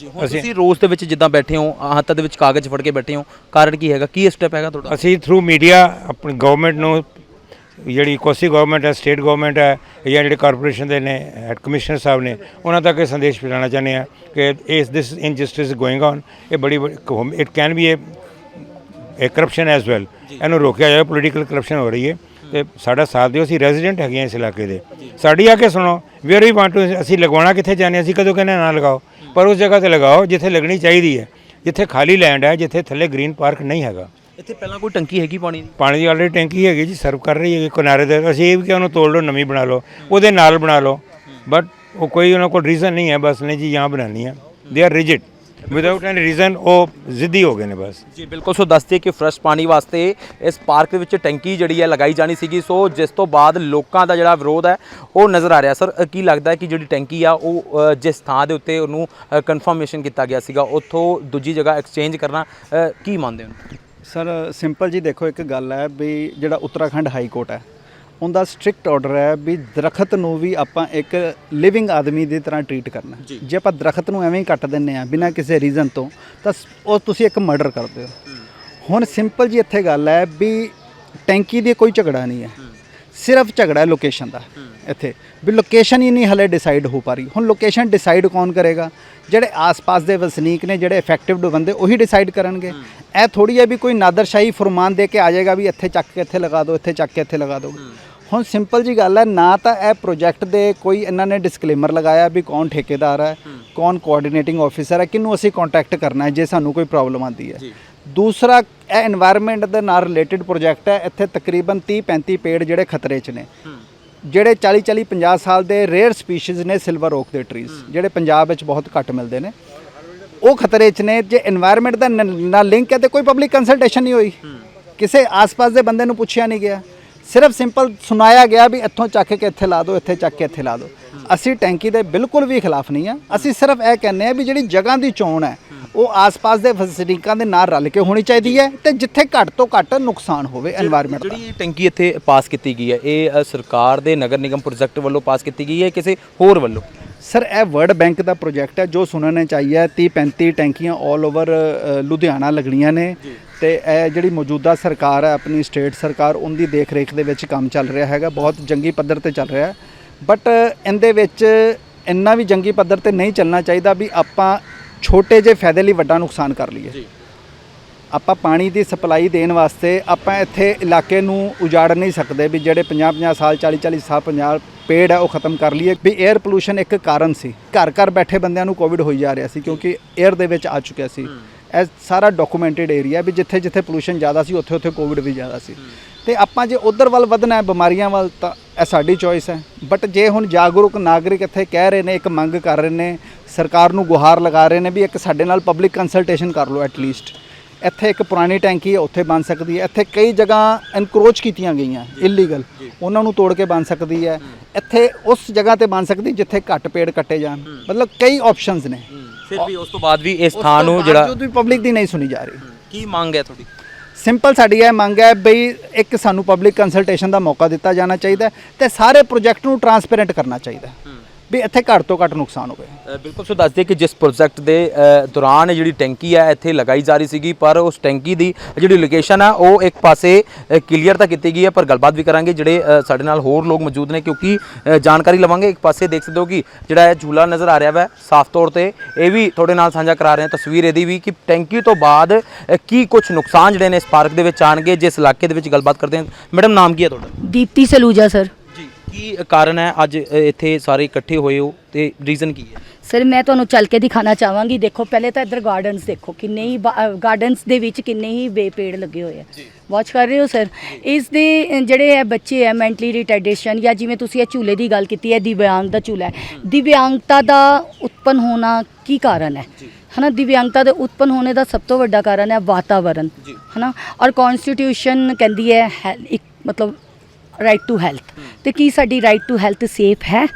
ਹੁਣ ਤੁਸੀਂ ਰੋਸ ਦੇ ਵਿੱਚ ਜਿੱਦਾਂ ਬੈਠੇ ਹੋ ਹੱਥਾਂ ਦੇ ਵਿੱਚ ਕਾਗਜ਼ ਫੜ ਕੇ ਬੈਠੇ ਹੋ ਕਾਰਨ ਕੀ ਹੈਗਾ? ਕੀ ਸਟੈਪ ਹੈਗਾ ਤੁਹਾਡਾ? ਅਸੀਂ ਥਰੂ ਮੀਡੀਆ ਆਪਣੀ ਗਵਰਨਮੈਂਟ ਨੂੰ ਜਿਹੜੀ ਕੋਸੀ ਗਵਰਨਮੈਂਟ ਹੈ ਸਟੇਟ ਗਵਰਨਮੈਂਟ ਹੈ ਜਾਂ ਜਿਹੜੇ ਕਾਰਪੋਰੇਸ਼ਨ ਦੇ ਨੇ ਹੈਡ ਕਮਿਸ਼ਨਰ ਸਾਹਿਬ ਨੇ ਉਹਨਾਂ ਤੱਕ ਇਹ ਸੰਦੇਸ਼ ਪਹੁੰਚਾਉਣਾ ਚਾਹੁੰਦੇ ਆ ਕਿ ਇਸ ਦਿਸ ਇਨਜਸਟਿਸ ਗੋਇੰਗ ਔਨ ਇਹ ਬੜੀ it can be a corruption as well ਇਹਨੂੰ ਰੋਕਿਆ ਜਾਵੇ ਪੋਲੀਟੀਕਲ ਕਰਪਸ਼ਨ ਹੋ ਰਹੀ ਹੈ। ਤੇ ਸਾਡਾ ਸਾਥ ਦਿਓ ਅਸੀਂ ਰੈਜ਼ੀਡੈਂਟ ਹੈਗੇ ਹਾਂ ਇਸ ਇਲਾਕੇ ਦੇ। ਸਾਡੀ ਆ ਕੇ ਸੁਣੋ ਵੇਅਰ ਵੀ ਵਾਂਟ ਟੂ ਅਸੀਂ ਲਗਵਾਉਣਾ ਕਿੱਥੇ ਹਾਂ? ਅਸੀਂ ਕਦੋਂ ਕਹਿੰਦੇ ਨਾ ਲਗਾਓ। ਪਰ ਉਸ ਜਗ੍ਹਾ ਤੇ ਲਗਾਓ ਜਿੱਥੇ ਲੱਗਣੀ ਚਾਹੀਦੀ ਹੈ। ਜਿੱਥੇ ਖਾਲੀ ਲੈਂਡ ਹੈ ਜਿੱਥੇ ਥੱਲੇ ਗ੍ਰੀਨ ਪਾਰਕ ਨਹੀਂ ਹੈਗਾ। ਇੱਥੇ ਪਹਿਲਾਂ ਕੋਈ ਟੰਕੀ ਹੈਗੀ ਪਾਣੀ ਦੀ? ਪਾਣੀ ਦੀ ਆਲਰੇਡੀ ਟੈਂਕੀ ਹੈਗੀ ਜੀ ਸਰਵ ਕਰ ਰਹੀ ਹੈਗੀ ਕਿਨਾਰੇ ਦੇ ਅਸੀਂ ਇਹ ਵੀ ਕਿ ਉਹਨੂੰ ਤੋੜ ਲਓ ਨਵੀਂ ਬਣਾ ਲਓ। ਉਹਦੇ ਨਾਲ ਬਣਾ ਲਓ। ਬਟ ਉਹ ਕੋਈ ਉਹਨਾਂ ਕੋਲ ਰੀਜ਼ਨ ਨਹੀਂ ਹੈ ਬਸ ਨਹੀਂ ਜੀ यहाँ ਬਣਾਉਣੀ ਹੈ they are rigid without any reason ਉਹ ਜ਼ਿੱਦੀ ਹੋ ਗਏ ਨੇ ਬਸ। ਜੀ ਬਿਲਕੁਲ। ਸੋ ਦੱਸਦੇ ਕਿ ਫਰੈਸ਼ ਪਾਣੀ ਵਾਸਤੇ ਇਸ ਪਾਰਕ ਦੇ ਵਿੱਚ ਟੈਂਕੀ ਜਿਹੜੀ ਹੈ ਲਗਾਈ ਜਾਣੀ ਸੀਗੀ। ਸੋ ਜਿਸ ਤੋਂ ਬਾਅਦ ਲੋਕਾਂ ਦਾ ਜਿਹੜਾ ਵਿਰੋਧ ਹੈ ਉਹ ਨਜ਼ਰ ਆ ਰਿਹਾ। ਸਰ ਅ, ਕੀ ਲੱਗਦਾ ਹੈ ਕਿ ਜਿਹੜੀ ਟੈਂਕੀ ਆ ਉਹ ਅ, ਜਿਸ ਥਾਂ ਦੇ ਉੱਤੇ ਉਹਨੂੰ ਕਨਫਰਮੇਸ਼ਨ ਕੀਤਾ ਗਿਆ ਸੀਗਾ ਉੱਥੋਂ ਦੂਜੀ ਜਗ੍ਹਾ ਐਕਸਚੇਂਜ ਕਰਨਾ ਅ, ਕੀ ਮੰਨਦੇ ਹੋ? ਸਰ ਸਿੰਪਲ ਜੀ ਦੇਖੋ ਇੱਕ ਗੱਲ ਹੈ ਵੀ ਜਿਹੜਾ ਉੱਤਰਾਖੰਡ ਹਾਈ ਕੋਰਟ ਹੈ ਉਹਦਾ ਸਟ੍ਰਿਕਟ ਆਰਡਰ ਹੈ ਵੀ ਦਰਖਤ ਨੂੰ ਵੀ ਆਪਾਂ ਇੱਕ ਲਿਵਿੰਗ ਆਦਮੀ ਦੀ ਤਰ੍ਹਾਂ ਟਰੀਟ ਕਰਨਾ ਜੇ। ਆਪਾਂ ਦਰਖਤ ਨੂੰ ਐਵੇਂ ਹੀ ਕੱਟ ਦਿੰਨੇ ਆ ਬਿਨਾਂ ਕਿਸੇ ਰੀਜ਼ਨ ਤੋਂ ਤਾਂ ਉਹ ਤੁਸੀਂ ਇੱਕ ਮਰਡਰ ਕਰਦੇ ਹੋ। ਹੁਣ ਸਿੰਪਲ ਜੀ ਇੱਥੇ ਗੱਲ ਹੈ ਵੀ ਟੈਂਕੀ ਦੀ ਕੋਈ ਝਗੜਾ ਨਹੀਂ ਹੈ। ਸਿਰਫ ਝਗੜਾ ਹੈ ਲੋਕੇਸ਼ਨ ਦਾ। ਇੱਥੇ। ਵੀ ਲੋਕੇਸ਼ਨ ਹੀ ਨਹੀਂ ਹਲੇ ਡਿਸਾਈਡ ਹੋ ਪਾ ਰਹੀ। ਹੁਣ ਲੋਕੇਸ਼ਨ ਡਿਸਾਈਡ ਕੌਣ ਕਰੇਗਾ? ਜਿਹੜੇ ਆਸ-ਪਾਸ ਦੇ ਵਸਨੀਕ ਨੇ ਜਿਹੜੇ ਇਫੈਕਟਿਵ ਬੰਦੇ ਉਹੀ ਡਿਸਾਈਡ ਕਰਨਗੇ। ਇਹ ਥੋੜੀ ਹੈ ਵੀ ਕੋਈ ਨਾਦਰਸ਼ਾਹੀ ਫਰਮਾਨ ਦੇ ਕੇ ਆ ਜਾਏਗਾ ਵੀ ਇੱਥੇ ਚੱਕ ਕੇ ਇੱਥੇ ਲਗਾ ਦਿਓ ਇੱਥੇ ਚੱਕ ਕੇ ਇੱਥੇ ਲਗਾ ਦਿਓ। ਹੁਣ ਸਿੰਪਲ ਜੀ ਗੱਲ ਹੈ ਨਾ ਤਾਂ ਇਹ ਪ੍ਰੋਜੈਕਟ ਦੇ ਕੋਈ ਇਹਨਾਂ ਨੇ ਡਿਸਕਲੇਮਰ ਲਗਾਇਆ ਵੀ ਕੌਣ ਠੇਕੇਦਾਰ ਹੈ ਕੌਣ ਕੋਆਰਡੀਨੇਟਿੰਗ ਆਫੀਸਰ ਹੈ ਕਿੰਨੂੰ ਅਸੀਂ ਕੰਟੈਕਟ ਕਰਨਾ ਹੈ ਜੇ ਸਾਨੂੰ ਕੋਈ ਪ੍ਰੋਬਲਮ ਆਂਦੀ ਹੈ। ਦੂਸਰਾ ਇਹ এনवायरमेंट ਦੇ ਨਾਲ ਰਿਲੇਟਡ ਪ੍ਰੋਜੈਕਟ ਹੈ ਇੱਥੇ ਤਕਰੀਬਨ 30 35 ਪੇੜ ਜਿਹੜੇ ਖਤਰੇ 'ਚ ਨੇ। ਜਿਹੜੇ 40 40 50 ਸਾਲ ਦੇ ਰੇਅਰ ਸਪੀਸੀਜ਼ ਨੇ ਸਿਲਵਰ ਓਕ ਦੇ ਟਰੀਜ਼ ਜਿਹੜੇ ਪੰਜਾਬ ਵਿੱਚ ਬਹੁਤ ਘੱਟ ਮਿਲਦੇ ਨੇ। ਉਹ ਖਤਰੇ 'ਚ ਨੇ ਜੇ এনवायरमेंट ਦਾ ਨ- ਨਾਲ ਲਿੰਕ ਹੈ ਤੇ ਕੋਈ ਪਬਲਿਕ ਕੰਸਲਟੇਸ਼ਨ ਨਹੀਂ ਹੋਈ। ਕਿਸੇ ਆਸ-ਪਾਸ ਦੇ ਬੰਦੇ ਨੂੰ ਪੁੱਛਿਆ ਨਹੀਂ ਗਿਆ। ਸਿਰਫ ਸਿੰਪਲ ਸੁਣਾਇਆ ਗਿਆ ਵੀ ਇੱਥੋਂ ਚੱਕ ਕੇ ਇੱਥੇ ਲਾ ਦਿਓ ਇੱਥੇ ਚੱਕ ਕੇ ਇੱਥੇ ਲਾ ਦਿਓ। ਅਸੀਂ ਟੈਂਕੀ ਦੇ ਬਿਲਕੁਲ ਵੀ ਖਿਲਾਫ ਨਹੀਂ ਆ। ਅਸੀਂ ਸਿਰਫ ਇਹ ਕਹਿੰਦੇ ਆ ਵੀ ਜਿਹੜੀ ਜਗ੍ਹਾ ਦੀ ਚੋਣ ਹੈ ਉਹ ਆਸ-ਪਾਸ ਦੇ ਵਸਨੀਕਾਂ ਦੇ ਨਾਲ ਰਲ ਕੇ ਹੋਣੀ ਚਾਹੀਦੀ ਹੈ ਤੇ ਜਿੱਥੇ ਘੱਟ ਤੋਂ ਘੱਟ ਨੁਕਸਾਨ ਹੋਵੇ এনवायरमेंट ਦਾ। ਜਿਹੜੀ ਇਹ ਟੈਂਕੀ ਇੱਥੇ ਪਾਸ ਕੀਤੀ ਗਈ ਹੈ ਇਹ ਸਰਕਾਰ ਦੇ ਨਗਰ ਨਿਗਮ ਪ੍ਰੋਜੈਕਟ ਵੱਲੋਂ ਪਾਸ ਕੀਤੀ ਗਈ ਹੈ ਕਿਸੇ ਹੋਰ ਵੱਲੋਂ? ਸਰ ਇਹ ਵਰਲਡ ਬੈਂਕ ਦਾ ਪ੍ਰੋਜੈਕਟ ਹੈ ਜੋ ਸੁਣਨ ਚ ਆਈ ਹੈ 30 35 ਟੈਂਕੀਆਂ 올 ਓਵਰ ਲੁਧਿਆਣਾ ਲੱਗਣੀਆਂ ਨੇ ਤੇ ਇਹ ਜਿਹੜੀ ਮੌਜੂਦਾ ਸਰਕਾਰ ਹੈ ਆਪਣੀ ਸਟੇਟ ਸਰਕਾਰ ਉਹਦੀ ਦੇਖ ਰੇਖ ਦੇ ਵਿੱਚ ਕੰਮ ਚੱਲ ਰਿਹਾ ਹੈਗਾ ਬਹੁਤ ਜੰਗੀ ਪੱਧਰ ਤੇ ਚੱਲ ਰਿਹਾ ਹੈ। ਬਟ ਇਹਦੇ ਵਿੱਚ ਇੰਨਾ ਵੀ ਜੰਗੀ ਪੱਧਰ ਤੇ ਨਹੀਂ ਚੱਲਣਾ ਚਾਹੀਦਾ ਵੀ ਆਪਾਂ ਛੋਟੇ ਜਿਹੇ ਫਾਇਦੇ ਲਈ ਵੱਡਾ ਨੁਕਸਾਨ ਕਰ ਲਈਏ। ਆਪਾਂ ਪਾਣੀ ਦੀ ਸਪਲਾਈ ਦੇਣ ਵਾਸਤੇ ਆਪਾਂ ਇੱਥੇ ਇਲਾਕੇ ਨੂੰ ਉਜਾੜ ਨਹੀਂ ਸਕਦੇ ਵੀ ਜਿਹੜੇ 50 50 ਸਾਲ 40 40 ਸਾਲ 50 ਪੇੜ ਹੈ ਉਹ ਖਤਮ ਕਰ ਲਈਏ। ਵੀ 에ਅਰ ਪੋਲੂਸ਼ਨ ਇੱਕ ਕਾਰਨ ਸੀ। ਘਰ ਘਰ ਬੈਠੇ ਬੰਦਿਆਂ ਨੂੰ ਕੋਵਿਡ ਹੋਈ ਜਾ ਰਿਹਾ ਸੀ ਕਿਉਂਕਿ 에ਅਰ ਦੇ ਵਿੱਚ ਆ ਚੁੱਕਿਆ ਸੀ। ਇਹ ਸਾਰਾ ਡਾਕੂਮੈਂਟਡ ਏਰੀਆ ਵੀ ਜਿੱਥੇ ਜਿੱਥੇ ਪੋਲੂਸ਼ਨ ਜ਼ਿਆਦਾ ਸੀ ਉੱਥੇ ਉੱਥੇ ਕੋਵਿਡ ਵੀ ਜ਼ਿਆਦਾ ਸੀ। ਤੇ ਆਪਾਂ ਜੇ ਉਧਰ ਵੱਲ ਵਧਣਾ ਹੈ ਬਿਮਾਰੀਆਂ ਵੱਲ ਤਾਂ ਇਹ ਸਾਡੀ ਚੋਇਸ ਹੈ। ਬਟ ਜੇ ਹੁਣ ਜਾਗਰੂਕ ਨਾਗਰਿਕ ਇੱਥੇ ਕਹਿ ਰਹੇ ਨੇ ਇੱਕ ਮੰਗ ਕਰ ਰਹੇ ਨੇ ਸਰਕਾਰ ਨੂੰ ਗੁਹਾਰ ਲਗਾ ਰਹੇ ਨੇ ਵੀ ਇੱਕ ਸਾਡੇ ਨਾਲ ਪਬਲਿਕ ਕੰਸਲਟੇਸ਼ਨ ਕਰ ਲਓ ਐਟ ਲੀਸਟ ਇੱਥੇ ਇੱਕ ਪੁਰਾਣੀ ਟੈਂਕੀ ਹੈ ਉੱਥੇ ਬਣ ਸਕਦੀ ਹੈ। ਇੱਥੇ ਕਈ ਜਗ੍ਹਾ ਐਨਕਰੋਚ ਕੀਤੀਆਂ ਗਈਆਂ ਇਲੀਗਲ ਉਹਨਾਂ ਨੂੰ ਤੋੜ ਕੇ ਬਣ ਸਕਦੀ ਹੈ। ਇੱਥੇ ਉਸ ਜਗ੍ਹਾ ਤੇ ਬਣ ਸਕਦੀ ਜਿੱਥੇ ਘੱਟ ਪੇੜ ਕੱਟੇ ਜਾਣ। ਮਤਲਬ ਕਈ ਆਪਸ਼ਨਸ ਨੇ। ਫਿਰ ਵੀ ਉਸ ਤੋਂ ਬਾਅਦ ਵੀ ਇਸ ਥਾਂ ਨੂੰ ਜਿਹੜਾ ਜੋ ਵੀ ਪਬਲਿਕ ਦੀ ਨਹੀਂ ਸੁਣੀ ਜਾ ਰਹੀ। ਕੀ ਮੰਗ ਹੈ ਤੁਹਾਡੀ? ਸਿੰਪਲ ਸਾਡੀ ਇਹ ਮੰਗ ਹੈ ਬਈ ਇੱਕ ਸਾਨੂੰ ਪਬਲਿਕ ਕੰਸਲਟੇਸ਼ਨ ਦਾ ਮੌਕਾ ਦਿੱਤਾ ਜਾਣਾ ਚਾਹੀਦਾ ਹੈ ਤੇ ਸਾਰੇ ਪ੍ਰੋਜੈਕਟ ਨੂੰ ਟਰਾਂਸਪੇਰੈਂਟ ਕਰਨਾ ਚਾਹੀਦਾ ਵੀ ਇੱਥੇ ਘੱਟ ਤੋਂ ਘੱਟ ਨੁਕਸਾਨ ਹੋਵੇ। ਬਿਲਕੁਲ ਸੋ ਦੱਸਦੇ ਕਿ ਜਿਸ ਪ੍ਰੋਜੈਕਟ ਦੇ ਦੌਰਾਨ ਜਿਹੜੀ ਟੈਂਕੀ ਹੈ ਇੱਥੇ ਲਗਾਈ ਜਾ ਰਹੀ ਸੀਗੀ ਪਰ ਉਸ ਟੈਂਕੀ ਦੀ ਜਿਹੜੀ ਲੋਕੇਸ਼ਨ ਹੈ ਉਹ ਇੱਕ ਪਾਸੇ ਕਲੀਅਰ ਤਾਂ ਕੀਤੀ ਗਈ ਹੈ ਪਰ ਗੱਲਬਾਤ ਵੀ ਕਰਾਂਗੇ ਜਿਹੜੇ ਸਾਡੇ ਨਾਲ ਹੋਰ ਲੋਕ ਮੌਜੂਦ ਨੇ ਕਿਉਂਕਿ ਜਾਣਕਾਰੀ ਲਵਾਂਗੇ। ਇੱਕ ਪਾਸੇ ਦੇਖ ਸਕਦੇ ਹੋ ਕਿ ਜਿਹੜਾ ਇਹ ਝੂਲਾ ਨਜ਼ਰ ਆ ਰਿਹਾ ਵਾ ਸਾਫ਼ ਤੌਰ ਤੇ ਇਹ ਵੀ ਤੁਹਾਡੇ ਨਾਲ ਸਾਂਝਾ ਕਰਾ ਰਹੇ ਹਾਂ ਤਸਵੀਰ ਇਹਦੀ ਵੀ ਕਿ ਟੈਂਕੀ ਤੋਂ ਬਾਅਦ ਕੀ ਕੁਝ ਨੁਕਸਾਨ ਜਿਹੜੇ ਨੇ ਇਸ ਪਾਰਕ ਦੇ ਵਿੱਚ ਆਣਗੇ ਜਿਸ ਇਲਾਕੇ ਦੇ ਵਿੱਚ ਗੱਲਬਾਤ ਕਰਦੇ ਹਾਂ। ਮੈਡਮ ਨਾਮ ਕੀ ਹੈ ਤੁਹਾਡਾ? ਦੀਪਤੀ ਸਲੂਜਾ ਸਰ। ਕੀ ਕਾਰਨ ਹੈ ਅੱਜ ਇੱਥੇ ਸਾਰੇ ਇਕੱਠੇ ਹੋਏ ਹੋ ਤੇ ਰੀਜ਼ਨ ਕੀ ਹੈ? ਸਰ ਮੈਂ ਤੁਹਾਨੂੰ ਚੱਲ ਕੇ ਦਿਖਾਣਾ ਚਾਹਾਂਗੀ। ਦੇਖੋ ਪਹਿਲੇ ਤਾਂ ਇੱਧਰ ਗਾਰਡਨਸ ਦੇਖੋ ਕਿੰਨੇ ਹੀ ਗਾਰਡਨਸ ਦੇ ਵਿੱਚ ਕਿੰਨੇ ਹੀ ਬੇ ਪੇੜ ਲੱਗੇ ਹੋਏ ਆ। ਵਾਚ ਕਰ ਰਹੇ ਹੋ ਸਰ? ਇਸ ਦੇ ਜਿਹੜੇ ਹੈ ਬੱਚੇ ਹੈ ਮੈਂਟਲੀ ਰਿਟਾਰਡੇਸ਼ਨ ਜਾਂ ਜਿਵੇਂ ਤੁਸੀਂ ਇਹ ਝੂਲੇ ਦੀ ਗੱਲ ਕੀਤੀ ਹੈ ਦਿਵਿਆਂਗ ਦਾ ਝੂਲਾ ਦਿਵਿਆਂਗਤਾ ਦਾ ਉਤਪਨ ਹੋਣਾ ਕੀ ਕਾਰਨ ਹੈ? ਹਨਾ ਦਿਵਿਆਂਗਤਾ ਦੇ ਉਤਪਨ ਹੋਣੇ ਦਾ ਸਭ ਤੋਂ ਵੱਡਾ ਕਾਰਨ ਹੈ ਵਾਤਾਵਰਣ ਹਨਾ? ਔਰ ਕਨਸਟੀਟਿਊਸ਼ਨ ਕਹਿੰਦੀ ਹੈ- ਇੱਕ ਮਤਲਬ ਰਾਈਟ ਟੂ ਹੈਲਥ ਤੇ ਕੀ ਸਾਡੀ ਰਾਈਟ ਟੂ ਹੈਲਥ ਸੇਫ ਹੈ?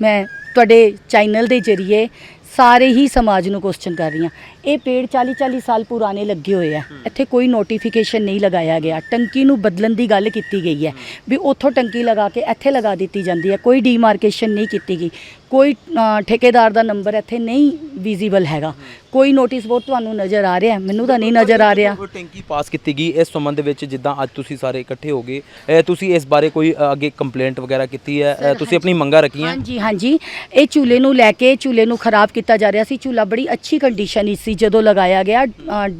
ਮੈਂ ਤੁਹਾਡੇ ਚੈਨਲ ਦੇ ਜ਼ਰੀਏ ਸਾਰੇ ਹੀ ਸਮਾਜ ਨੂੰ ਕੁਐਸਚਨ ਕਰ ਰਹੀ ਹਾਂ। ਇਹ ਪੇੜ 40 40 ਸਾਲ ਪੁਰਾਣੇ ਲੱਗੇ ਹੋਏ ਆ। ਇੱਥੇ ਕੋਈ ਨੋਟੀਫਿਕੇਸ਼ਨ ਨਹੀਂ ਲਗਾਇਆ ਗਿਆ। ਟੰਕੀ ਨੂੰ ਬਦਲਣ ਦੀ ਗੱਲ ਕੀਤੀ ਗਈ ਹੈ। ਵੀ ਉੱਥੋਂ ਟੰਕੀ ਲਗਾ ਕੇ ਇੱਥੇ ਲਗਾ ਦਿੱਤੀ ਜਾਂਦੀ ਹੈ। ਕੋਈ ਡੀਮਾਰਕੇਸ਼ਨ ਨਹੀਂ ਕੀਤੀ ਗਈ। ਕੋਈ ਠੇਕੇਦਾਰ ਦਾ ਨੰਬਰ ਇੱਥੇ ਨਹੀਂ ਵਿਜ਼ੀਬਲ ਹੈਗਾ। ਕੋਈ ਨੋਟਿਸ ਬੋਰਡ ਤੁਹਾਨੂੰ ਨਜ਼ਰ ਆ ਰਿਹਾ ਮੈਨੂੰ ਤਾਂ ਨਹੀਂ ਨਜ਼ਰ ਆ ਰਿਹਾ। ਟੈਂਕੀ ਪਾਸ ਕੀਤੀ ਗਈ ਇਸ ਸੰਬੰਧ ਵਿੱਚ ਜਿੱਦਾਂ ਅੱਜ ਤੁਸੀਂ ਸਾਰੇ ਇਕੱਠੇ ਹੋ ਗਏ। ਤੁਸੀਂ ਇਸ ਬਾਰੇ ਕੋਈ ਅੱਗੇ ਕੰਪਲੇਂਟ ਵਗੈਰਾ ਕੀਤੀ ਹੈ? ਤੁਸੀਂ ਆਪਣੀ ਮੰਗਾਂ ਰੱਖੀਆਂ? ਹਾਂਜੀ ਹਾਂਜੀ। ਇਹ ਝੂਲੇ ਨੂੰ ਲੈ ਕੇ ਝੂਲੇ ਨੂੰ ਖਰਾਬ ਕੀਤਾ ਜਾ ਰਿਹਾ ਸੀ। ਝੂਲਾ ਬੜੀ ਅੱਛੀ ਕੰਡੀਸ਼ਨ ਵਿੱਚ ਸੀ ਜਦੋਂ ਲਗਾਇਆ ਗਿਆ।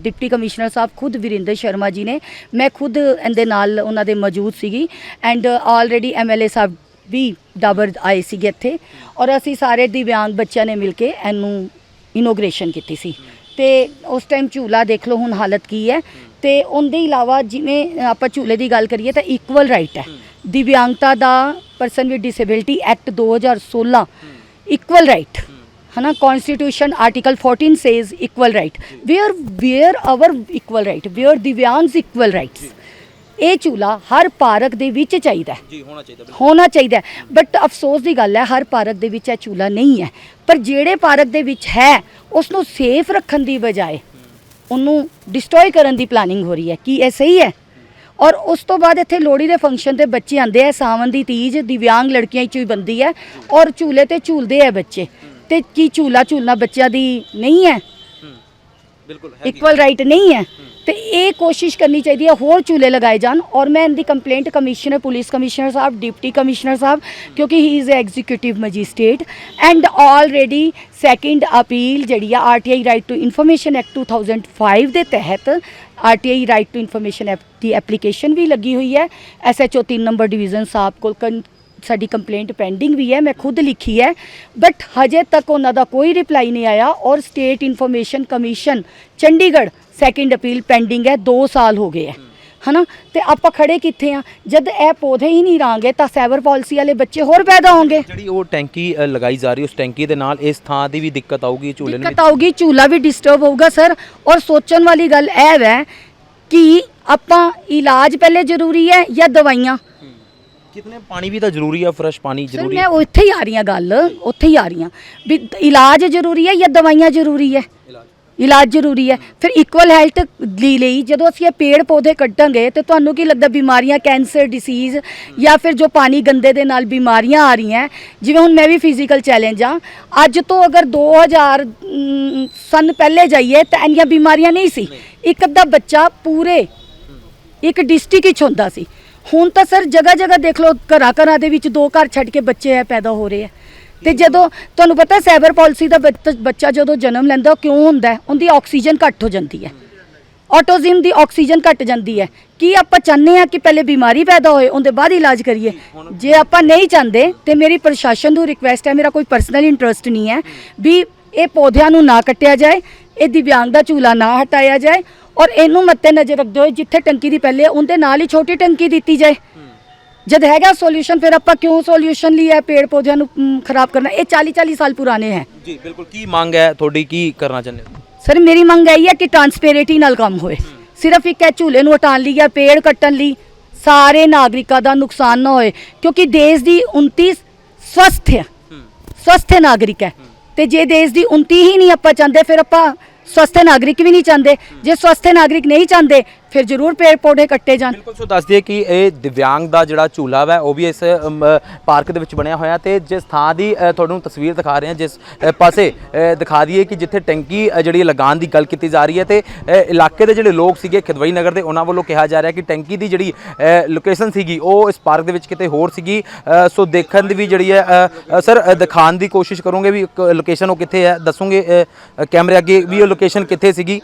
ਡਿਪਟੀ ਕਮਿਸ਼ਨਰ ਸਾਹਿਬ ਖੁਦ ਵਿਰਿੰਦਰ ਸ਼ਰਮਾ ਜੀ ਨੇ। ਮੈਂ ਖੁਦ ਇਹਦੇ ਨਾਲ ਉਹਨਾਂ ਦੇ ਮੌਜੂਦ ਸੀਗੀ। And already M L A sahib ਵੀ ਡਾਬਰ ਆਏ ਸੀਗੇ ਇੱਥੇ। ਔਰ ਅਸੀਂ ਸਾਰੇ ਦਿਵਿਆਂਗ ਬੱਚਿਆਂ ਨੇ ਮਿਲ ਕੇ ਇਹਨੂੰ ਇਨੋਗ੍ਰੇਸ਼ਨ ਕੀਤੀ ਸੀ। ਤੇ ਉਸ ਟਾਈਮ ਝੂਲਾ ਦੇਖ ਲਓ ਹੁਣ ਹਾਲਤ ਕੀ ਹੈ। ਤੇ ਉਹਦੇ ਇਲਾਵਾ ਜਿਵੇਂ ਆਪਾਂ ਝੂਲੇ ਦੀ ਗੱਲ ਕਰੀਏ ਤਾਂ ਇਕੁਅਲ ਰਾਈਟ ਹੈ। ਦਿਵਿਆਂਗਤਾ ਦਾ person with disability act 2016 equal right ਹਨਾ? Constitution article 14 says equal right where where our equal right where ਦਿਵਿਆਂਗਸ equal rights ਇਹ ਝੂਲਾ ਹਰ ਪਾਰਕ ਦੇ ਵਿੱਚ ਚਾਹੀਦਾ ਹੈ। ਜੀ ਹੋਣਾ ਚਾਹੀਦਾ ਹੋਣਾ ਚਾਹੀਦਾ ਬਟ ਅਫਸੋਸ ਦੀ ਗੱਲ ਹੈ ਹਰ ਪਾਰਕ ਦੇ ਵਿੱਚ ਇਹ ਝੂਲਾ ਨਹੀਂ ਹੈ। ਪਰ ਜਿਹੜੇ ਪਾਰਕ ਦੇ ਵਿੱਚ ਹੈ ਉਸ ਨੂੰ ਸੇਫ ਰੱਖਣ ਦੀ ਬਜਾਏ ਉਹਨੂੰ ਡਿਸਟਰੋਏ ਕਰਨ ਦੀ ਪਲਾਨਿੰਗ ਹੋ ਰਹੀ ਹੈ ਕੀ ਇਹ ਸਹੀ ਹੈ। ਔਰ ਉਸ ਤੋਂ ਬਾਅਦ ਇੱਥੇ ਲੋਹੜੀ ਦੇ ਫੰਕਸ਼ਨ ਤੇ ਬੱਚੇ ਆਂਦੇ ਆ ਸਾਵਨ ਦੀ ਤੀਜ ਦਿਵਿਆਂਗ ਲੜਕੀਆਂ ਚ ਹੀ ਬੰਦੀ ਹੈ। ਔਰ ਝੂਲੇ ਤੇ ਝੂਲਦੇ ਆ ਬੱਚੇ। ਤੇ ਕੀ ਝੂਲਾ ਝੂਲਣਾ ਬੱਚਿਆਂ ਦੀ ਨਹੀਂ ਹੈ? ਇਕੁਅਲ ਰਾਈਟ ਨਹੀਂ। ਹੈ। ਤੇ ਇਹ ਕੋਸ਼ਿਸ਼ ਕਰਨੀ ਚਾਹੀਦੀ ਹੈ ਹੋਰ ਝੂਲੇ ਲਗਾਏ ਜਾਣ। ਔਰ ਮੈਂ ਇਹਦੀ complaint commissioner police commissioner sahib deputy commissioner sahib ਕਿਉਂਕਿ he is executive magistrate and already second appeal ਜਿਹੜੀ ਆ R T I right to information act 2005 ਦੇ ਤਹਿਤ R T I right to information act the application ਵੀ ਲੱਗੀ ਹੋਈ ਹੈ। SHO 3 number division ਸਾਹਿਬ ਕੋਲ ਸਾਡੀ ਕੰਪਲੇਂਟ ਪੈਂਡਿੰਗ ਵੀ ਹੈ ਮੈਂ ਖੁਦ ਲਿਖੀ ਹੈ ਬਟ ਹਜੇ ਤੱਕ ਉਹਨਾਂ ਦਾ ਕੋਈ ਰਿਪਲਾਈ ਨਹੀਂ ਆਇਆ ਔਰ state information commission Chandigarh second appeal pending ਹੈ 2 ਸਾਲ ਹੋ ਗਏ ਹੈ। ਹਨਾ? ਤੇ ਆਪਾਂ ਖੜੇ ਕਿੱਥੇ ਆ ਜਦ ਇਹ ਪੌਦੇ ਹੀ ਨਹੀਂ ਰਾਂਗੇ ਤਾਂ ਸਾਈਬਰ ਪਾਲਿਸੀ ਵਾਲੇ ਬੱਚੇ ਹੋਰ ਪੈਦਾ ਹੋਣਗੇ। ਜਿਹੜੀ ਉਹ ਟੈਂਕੀ ਅ, ਲਗਾਈ ਜਾ ਰਹੀ ਉਸ ਟੈਂਕੀ ਦੇ ਨਾਲ ਇਸ ਥਾਂ ਦੀ ਵੀ ਦਿੱਕਤ ਆਊਗੀ ਝੂਲੇ ਨੂੰ ਦਿੱਕਤ ਆਊਗੀ ਝੂਲਾ ਵੀ ਡਿਸਟਰਬ ਹੋਊਗਾ ਸਰ ਔਰ ਸੋਚਣ ਵਾਲੀ ਗੱਲ ਇਹ ਹੈ ਕਿ ਆਪਾਂ ਇਲਾਜ ਪਹਿਲੇ ਜ਼ਰੂਰੀ ਹੈ ਜਾਂ ਦਵਾਈਆਂ? ਕਿਤਨੇ? ਪਾਣੀ ਵੀ ਤਾਂ ਜ਼ਰੂਰੀ ਆ ਫਰੈਸ਼ ਪਾਣੀ ਸਰ ਜ਼ਰੂਰੀ ਮੈਂ ਉੱਥੇ ਹੀ ਆ ਰਹੀ ਹਾਂ ਗੱਲ ਉੱਥੇ ਹੀ ਆ ਰਹੀ ਹਾਂ। ਵੀ ਇਲਾਜ ਜ਼ਰੂਰੀ ਹੈ ਜਾਂ ਦਵਾਈਆਂ ਜ਼ਰੂਰੀ ਹੈ? ਇਲਾਜ। ਜ਼ਰੂਰੀ ਹੈ। ਫਿਰ ਇਕੁਅਲ ਹੈਲਥ ਲਈ ਲਈ ਜਦੋਂ ਅਸੀਂ ਇਹ ਪੇੜ ਪੌਦੇ ਕੱਟਾਂਗੇ ਤੇ ਤੁਹਾਨੂੰ ਕੀ ਲੱਗਦਾ ਬਿਮਾਰੀਆਂ ਕੈਂਸਰ ਡਿਸੀਜ਼ ਜਾਂ ਫਿਰ ਜੋ ਪਾਣੀ ਗੰਦੇ ਦੇ ਨਾਲ ਬਿਮਾਰੀਆਂ ਆ ਰਹੀਆਂ ਜਿਵੇਂ ਹੁਣ ਮੈਂ ਵੀ ਫਿਜ਼ੀਕਲ ਚੈਲੰਜ ਆ ਅੱਜ ਤੋਂ ਅਗਰ 2000 ਅਮ, ਸਨ ਪਹਿਲੇ ਜਾਈਏ ਤਾਂ ਇੰਨੀਆਂ ਬਿਮਾਰੀਆਂ ਨਹੀਂ ਸੀ। ਇੱਕ ਅੱਧਾ ਬੱਚਾ ਪੂਰੇ ਇੱਕ ਡਿਸਟ੍ਰਿਕਟ ਵਿੱਚ ਹੁੰਦਾ ਸੀ। ਹੁਣ ਤਾਂ ਸਰ ਜਗ੍ਹਾ ਜਗ੍ਹਾ ਦੇਖ ਲਓ ਘਰਾਂ ਘਰਾਂ ਦੇ ਵਿੱਚ ਦੋ ਘਰ ਛੱਡ ਕੇ ਬੱਚੇ ਆ ਪੈਦਾ ਹੋ ਰਹੇ ਆ ਤੇ ਜਦੋਂ ਤੁਹਾਨੂੰ ਪਤਾ ਸਾਈਬਰ ਪਾਲਿਸੀ ਦਾ ਬੱਚ- ਜਦੋਂ ਜਨਮ ਲੈਂਦਾ ਕਿਉਂ ਹੁੰਦਾ ਹੈ? ਉਹਦੀ ਆਕਸੀਜਨ ਘੱਟ ਹੋ ਜਾਂਦੀ ਹੈ ਆਟੋਜ਼ਿਮ ਦੀ ਆਕਸੀਜਨ ਘੱਟ ਜਾਂਦੀ ਹੈ ਕੀ ਆਪਾਂ ਚਾਹੁੰਦੇ ਆ ਕਿ ਪਹਿਲੇ ਬਿਮਾਰੀ ਪੈਦਾ ਹੋਏ ਉਹਦੇ ਬਾਅਦ ਇਲਾਜ ਕਰੀਏ? ਜੇ ਆਪਾਂ ਨਹੀਂ ਚਾਹੁੰਦੇ ਤੇ ਮੇਰੀ ਪ੍ਰਸ਼ਾਸਨ ਨੂੰ ਰਿਕੁਐਸਟ ਹੈ ਮੇਰਾ ਕੋਈ ਪਰਸਨਲ ਇੰਟਰਸਟ ਨਹੀਂ ਹੈ ਵੀ ਇਹ ਪੌਦਿਆਂ ਨੂੰ ਨਾ ਕੱਟਿਆ ਜਾਏ ਇਹ ਦਿਵਿਆਂਗ ਦਾ ਝੂਲਾ ਨਾ ਹਟਾਇਆ ਜਾਏ ਔਰ ਇਹਨੂੰ ਮੱਤੇ ਨਜ਼ਰ ਰੱਖਦੇ ਹੋਏ ਜਿੱਥੇ ਟੰਕੀ ਦੀ ਪਹਿਲੇ ਹੈ, ਉਹਦੇ ਨਾਲ ਹੀ ਛੋਟੀ ਟੰਕੀ ਦਿੱਤੀ ਜਾਏ। ਜਦ ਹੈਗਾ ਸੋਲੂਸ਼ਨ ਫਿਰ ਆਪਾਂ ਕਿਉਂ ਸੋਲੂਸ਼ਨ ਹੈ ਪੇੜ ਪੌਦਿਆਂ ਨੂੰ ਖਰਾਬ ਕਰਨਾ? ਇਹ 40 40 ਸਾਲ ਪੁਰਾਣੇ ਹੈ। ਜੀ ਬਿਲਕੁਲ। ਕੀ ਮੰਗ ਹੈ? ਤੁਹਾਡੀ ਕੀ ਕਰਨਾ ਚਾਹੁੰਦੇ ਹੋ? ਸਰ ਮੇਰੀ ਮੰਗ ਇਹ ਹੈ ਕਿ ਟਰਾਂਸਪੇਰੈਂਟੀ ਨਾਲ ਕੰਮ ਹੋਏ। ਸਿਰਫ ਇੱਕ ਇਹ ਝੂਲੇ ਨੂੰ ਹਟਾਉਣ ਲਈ ਜਾਂ ਪੇੜ ਕੱਟਣ ਲਈ ਸਾਰੇ ਨਾਗਰਿਕਾਂ ਦਾ ਨੁਕਸਾਨ ਨਾ ਹੋਏ ਕਿਉਂਕਿ ਦੇਸ਼ ਦੀ 29 ਸਵਸਥ ਹੈ। ਸਵਸਥ ਨਾਗਰਿਕ ਹੈ। ਤੇ ਜੇ ਦੇਸ਼ ਦੀ 29 ਹੀ ਨਹੀਂ ਆਪਾਂ ਚਾਹੁੰਦੇ ਫਿਰ ਆਪਾਂ ਸਵਸਥ ਨਾਗਰਿਕ ਵੀ ਨਹੀਂ ਚਾਹੁੰਦੇ। ਜੇ ਸਵਸਥ ਨਾਗਰਿਕ ਨਹੀਂ ਚਾਹੁੰਦੇ, ਫਿਰ ਜ਼ਰੂਰ ਪੇੜ ਪੌਦੇ ਕੱਟੇ ਜਾਣ। ਬਿਲਕੁਲ, ਸੋ ਦੱਸ ਦਈਏ ਕਿ ਇਹ ਦਿਵਿਆਂਗ ਦਾ ਜਿਹੜਾ ਝੂਲਾ ਵਾ, ਉਹ ਵੀ ਇਸ ਪਾਰਕ ਦੇ ਵਿੱਚ ਬਣਿਆ ਹੋਇਆ ਤੇ ਜਿਸ ਥਾਂ ਦੀ ਤੁਹਾਨੂੰ ਤਸਵੀਰ ਦਿਖਾ ਰਹੇ ਹਾਂ, ਜਿਸ ਪਾਸੇ ਦਿਖਾ ਦਈਏ ਕਿ ਜਿੱਥੇ ਟੈਂਕੀ ਜਿਹੜੀ ਲਗਾਉਣ ਦੀ ਗੱਲ ਕੀਤੀ ਜਾ ਰਹੀ ਹੈ ਤੇ ਇਲਾਕੇ ਦੇ ਜਿਹੜੇ ਲੋਕ ਸੀਗੇ ਖਿਦਵਈ ਨਗਰ ਦੇ, ਉਹਨਾਂ ਵੱਲੋਂ ਕਿਹਾ ਜਾ ਰਿਹਾ ਕਿ ਟੈਂਕੀ ਦੀ ਜਿਹੜੀ ਲੋਕੇਸ਼ਨ ਸੀਗੀ, ਉਹ ਇਸ ਪਾਰਕ ਦੇ ਵਿੱਚ ਕਿਤੇ ਹੋਰ ਸੀਗੀ। ਸੋ ਦੇਖਣ ਦੀ ਵੀ ਜਿਹੜੀ ਹੈ ਸਰ ਦਿਖਾਉਣ ਦੀ ਕੋਸ਼ਿਸ਼ ਕਰੋਗੇ ਵੀ ਲੋਕੇਸ਼ਨ ਉਹ ਕਿੱਥੇ ਹੈ, ਦੱਸੋਗੇ ਕੈਮਰੇ ਅੱਗੇ ਵੀ ਉਹ ਲੋਕੇਸ਼ਨ ਕਿੱਥੇ ਸੀਗੀ?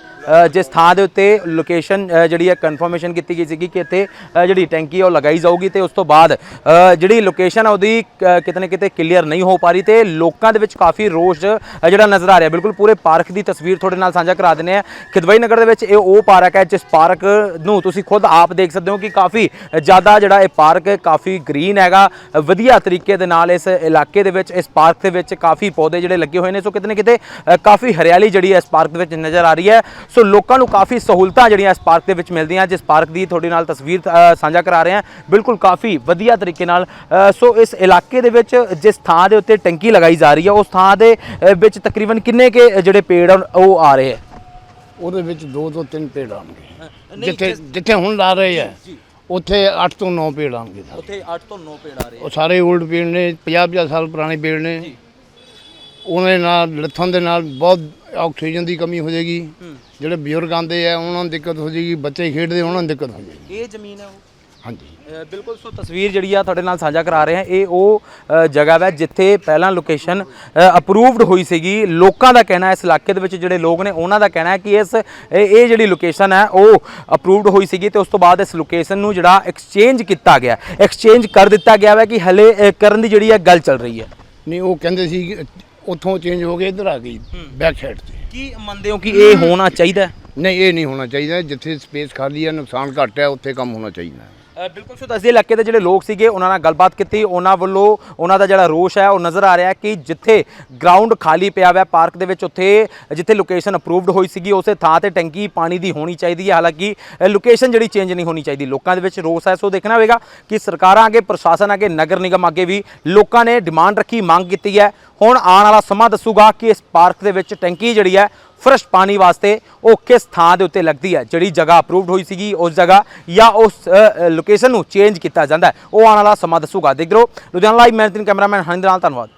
ਜਿਸ ਥਾਂ ਦੇ ਉੱਤੇ ਲੋਕੇਸ਼ਨ ਜਿਹੜੀ ਹੈ ਕਨਫਰਮੇਸ਼ਨ ਕੀਤੀ ਗਈ ਸੀਗੀ ਕਿ ਇੱਥੇ ਜਿਹੜੀ ਟੈਂਕੀ ਹੈ ਉਹ ਲਗਾਈ ਜਾਊਗੀ ਤੇ ਉਸ ਤੋਂ ਬਾਅਦ ਜਿਹੜੀ ਲੋਕੇਸ਼ਨ ਆ ਉਹਦੀ ਕ- ਕਿਤੇ ਨਾ ਕਿਤੇ ਕਲੀਅਰ ਨਹੀਂ ਹੋ ਪਾ ਰਹੀ ਤੇ ਲੋਕਾਂ ਦੇ ਵਿੱਚ ਕਾਫੀ ਰੋਸ਼ ਜਿਹੜਾ ਨਜ਼ਰ ਆ ਰਿਹਾ। ਬਿਲਕੁਲ ਪੂਰੇ ਪਾਰਕ ਦੀ ਤਸਵੀਰ ਤੁਹਾਡੇ ਨਾਲ ਸਾਂਝਾ ਕਰਾ ਦਿੰਦੇ ਆ ਖਿਦਵਈ ਨਗਰ ਦੇ ਵਿੱਚ ਇਹ ਉਹ ਪਾਰਕ ਹੈ ਜਿਸ ਪਾਰਕ ਨੂੰ ਤੁਸੀਂ ਖੁਦ ਆਪ ਦੇਖ ਸਕਦੇ ਹੋ ਕਿ ਕਾਫੀ ਜ਼ਿਆਦਾ ਜਿਹੜਾ ਇਹ ਪਾਰਕ ਕਾਫੀ ਗ੍ਰੀਨ ਹੈਗਾ। ਵਧੀਆ ਤਰੀਕੇ ਦੇ ਨਾਲ ਇਸ ਇਲਾਕੇ ਦੇ ਵਿੱਚ, ਇਸ ਪਾਰਕ ਦੇ ਵਿੱਚ ਕਾਫੀ ਪੌਦੇ ਜਿਹੜੇ ਲੱਗੇ ਹੋਏ ਨੇ। ਸੋ ਕਿਤੇ ਨਾ ਕਿਤੇ ਕਾਫੀ ਹਰਿਆਲੀ ਜਿਹੜੀ ਹੈ ਇਸ ਪਾਰਕ ਦੇ ਵਿੱਚ ਨਜ਼ਰ ਆ ਰਹੀ ਹੈ। ਸੋ ਲੋਕਾਂ ਨੂੰ ਕਾਫੀ ਸਹੂਲਤਾਂ ਜਿਹੜੀਆਂ ਇਸ ਪਾਰਕ ਦੇ ਵਿੱਚ ਮਿਲਦੀਆਂ ਜਿਸ ਪਾਰਕ ਦੀ ਤੁਹਾਡੇ ਨਾਲ ਤਸਵੀਰ ਸਾਂਝਾ ਕਰਾ ਰਹੇ ਹਾਂ। ਬਿਲਕੁਲ ਕਾਫੀ ਵਧੀਆ ਤਰੀਕੇ ਨਾਲ ਸੋ ਇਸ ਇਲਾਕੇ ਦੇ ਵਿੱਚ ਜਿਸ ਥਾਂ ਦੇ ਉੱਤੇ ਟੈਂਕੀ ਲਗਾਈ ਜਾ ਰਹੀ ਹੈ ਉਸ ਥਾਂ ਦੇ ਵਿੱਚ ਤਕਰੀਬਨ ਕਿੰਨੇ ਕੇ ਜਿਹੜੇ ਪੇੜ ਉਹ ਆ ਰਹੇ ਹੈ? ਉਹਦੇ ਵਿੱਚ ਦੋ ਤੋਂ ਤਿੰਨ ਪੇੜ ਆਉਣਗੇ। ਜਿੱਥੇ ਜਿੱਥੇ ਹੁਣ ਲਾ ਰਹੇ ਆ ਉੱਥੇ 8 ਤੋਂ 9 ਪੇੜ ਆਉਣਗੇ ਸਾਰੇ। ਉੱਥੇ 8 ਤੋਂ 9 ਪੇੜ ਆ ਰਹੇ ਉਹ ਸਾਰੇ 올ਡ ਪੇੜ ਨੇ 50 50 ਸਾਲ ਪੁਰਾਣੇ ਪੇੜ ਨੇ। ਉਹਦੇ ਨਾਲ ਲੱਥਣ ਦੇ ਨਾਲ ਬਹੁਤ ਆਕਸੀਜਨ ਦੀ ਕਮੀ ਹੋ ਜਾਏਗੀ। ਜਿਹੜੇ ਬਜ਼ੁਰਗ ਆਉਂਦੇ ਆ ਉਹਨਾਂ ਨੂੰ ਦਿੱਕਤ ਹੋ ਜਾਏਗੀ ਬੱਚੇ ਖੇਡਦੇ ਉਹਨਾਂ ਨੂੰ ਦਿੱਕਤ ਹੋ ਜਾਏਗੀ। ਇਹ ਜ਼ਮੀਨ ਹੈ ਉਹ? ਹਾਂਜੀ। ਬਿਲਕੁਲ ਸੋ ਤਸਵੀਰ ਜਿਹੜੀ ਆ ਤੁਹਾਡੇ ਨਾਲ ਸਾਂਝਾ ਕਰਾ ਰਹੇ ਹਾਂ। ਇਹ ਉਹ ਜਗ੍ਹਾ ਹੈ ਜਿੱਥੇ ਪਹਿਲਾਂ ਲੋਕੇਸ਼ਨ ਅਪਰੂਵਡ ਹੋਈ ਸੀਗੀ। ਲੋਕਾਂ ਦਾ ਕਹਿਣਾ ਇਸ ਇਲਾਕੇ ਦੇ ਵਿੱਚ ਜਿਹੜੇ ਲੋਕ ਨੇ ਉਹਨਾਂ ਦਾ ਕਹਿਣਾ ਹੈ ਕਿ ਇਸ ਇਹ ਜਿਹੜੀ ਲੋਕੇਸ਼ਨ ਹੈ ਉਹ ਅਪਰੂਵਡ ਹੋਈ ਸੀਗੀ ਤੇ ਉਸ ਤੋਂ ਬਾਅਦ ਇਸ ਲੋਕੇਸ਼ਨ ਨੂੰ ਜਿਹੜਾ ਐਕਸਚੇਂਜ ਕੀਤਾ ਗਿਆ। ਐਕਸਚੇਂਜ ਕਰ ਦਿੱਤਾ ਗਿਆ ਹੈ ਕਿ ਹਲੇ ਕਰਨ ਦੀ ਜਿਹੜੀ ਹੈ ਗੱਲ ਚੱਲ ਰਹੀ ਹੈ। ਨਹੀਂ ਉਹ ਕਹਿੰਦੇ ਸੀ ਕਿ ਉੱਥੋਂ ਚੇਂਜ ਹੋ ਕੇ ਇੱਧਰ ਆ ਗਈ ਬੈਕ ਸਾਈਡ ਤੇ। ਕੀ ਮੰਨਦੇ ਹੋ ਕਿ ਇਹ ਹੋਣਾ ਚਾਹੀਦਾ? ਹੈ ਨਹੀਂ ਇਹ ਨਹੀਂ ਹੋਣਾ ਚਾਹੀਦਾ ਜਿੱਥੇ ਸਪੇਸ ਖਾਲੀ ਹੈ ਨੁਕਸਾਨ ਘੱਟ ਹੈ ਉੱਥੇ ਕੰਮ ਹੋਣਾ ਚਾਹੀਦਾ। ਹੈ ਬਿਲਕੁਲ ਸੋ ਦੱਸਦੇ ਇਲਾਕੇ ਦੇ ਜਿਹੜੇ ਲੋਕ ਸੀਗੇ, ਉਹਨਾਂ ਨਾਲ ਗੱਲਬਾਤ ਕੀਤੀ। ਉਹਨਾਂ ਵੱਲੋਂ ਉਹਨਾਂ ਦਾ ਜਿਹੜਾ ਰੋਸ਼ ਹੈ, ਉਹ ਨਜ਼ਰ ਆ ਰਿਹਾ ਕਿ ਜਿੱਥੇ ਗਰਾਊਂਡ ਖਾਲੀ ਪਿਆ ਹੋਇਆ ਪਾਰਕ ਦੇ ਵਿੱਚ ਉੱਥੇ, ਜਿੱਥੇ ਲੋਕੇਸ਼ਨ ਅਪਰੂਵਡ ਹੋਈ ਸੀਗੀ, ਉਸੇ ਥਾਂ ਤੇ ਟੈਂਕੀ ਪਾਣੀ ਦੀ ਹੋਣੀ ਚਾਹੀਦੀ ਹੈ। ਹਾਲਾਂਕਿ ਲੋਕੇਸ਼ਨ ਜਿਹੜੀ ਚੇਂਜ ਨਹੀਂ ਹੋਣੀ ਚਾਹੀਦੀ। ਲੋਕਾਂ ਦੇ ਵਿੱਚ ਰੋਸ ਹੈ, ਸੋ ਦੇਖਣਾ ਹੋਵੇਗਾ ਕਿ ਸਰਕਾਰਾਂ ਅੱਗੇ, ਪ੍ਰਸ਼ਾਸਨ ਅੱਗੇ, ਨਗਰ ਨਿਗਮ ਅੱਗੇ ਵੀ ਲੋਕਾਂ ਨੇ ਡਿਮਾਂਡ ਰੱਖੀ, ਮੰਗ ਕੀਤੀ ਹੈ। ਹੁਣ ਆਉਣ ਵਾਲਾ ਸਮਾਂ ਦੱਸੂਗਾ ਕਿ ਇਸ ਪਾਰਕ ਦੇ ਵਿੱਚ ਟੈਂਕੀ ਜਿਹੜੀ ਹੈ ਫਰੈਸ਼ ਪਾਣੀ ਵਾਸਤੇ ਉਹ ਕਿਸ ਥਾਂ ਦੇ ਉੱਤੇ ਲੱਗਦੀ ਹੈ? ਜਿਹੜੀ ਜਗ੍ਹਾ ਅਪਰੂਵਡ ਹੋਈ ਸੀਗੀ ਉਸ ਜਗ੍ਹਾ ਜਾਂ ਉਸ ਲੋਕੇਸ਼ਨ ਨੂੰ ਚੇਂਜ ਕੀਤਾ ਜਾਂਦਾ ਉਹ ਆਉਣ ਵਾਲਾ ਸਮਾਂ ਦੱਸੂਗਾ। ਦੇਖ ਲਓ Ludhiana live managing cameraman Harinder ਨਾਲ, ਧੰਨਵਾਦ।